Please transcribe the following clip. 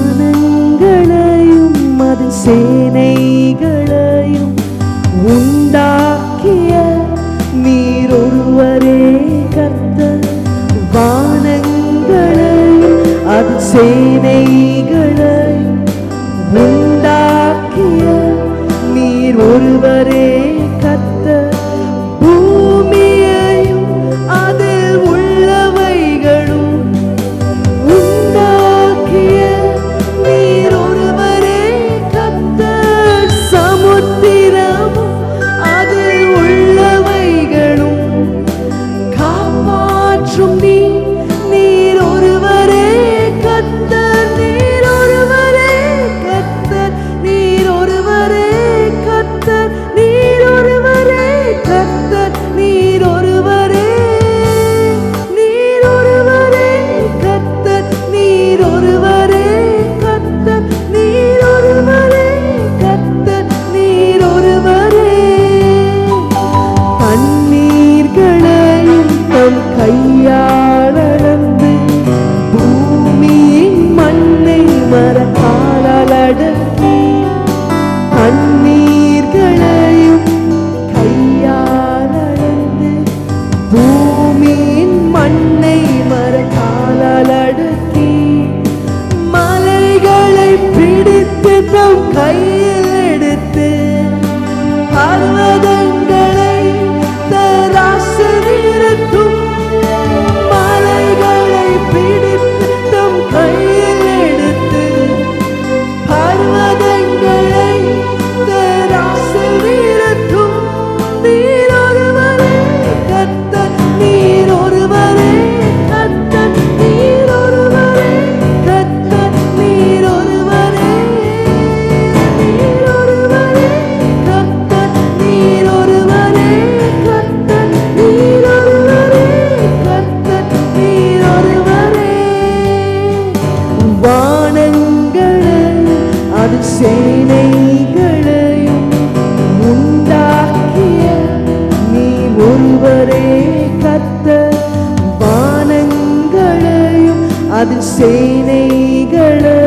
வானங்களையும் மது சேனைகளையும் உண்டாக்கிய நீரொருவரே கத்த வானங்களையும் அது சேனைகளையும் அடக்கி கண்ணீர்களையும் கையால் அடந்து பூமியின் மண்ணை மரத்தால் அடக்கி மலைகளை பிடித்து நம் கை அதிசேனைகளே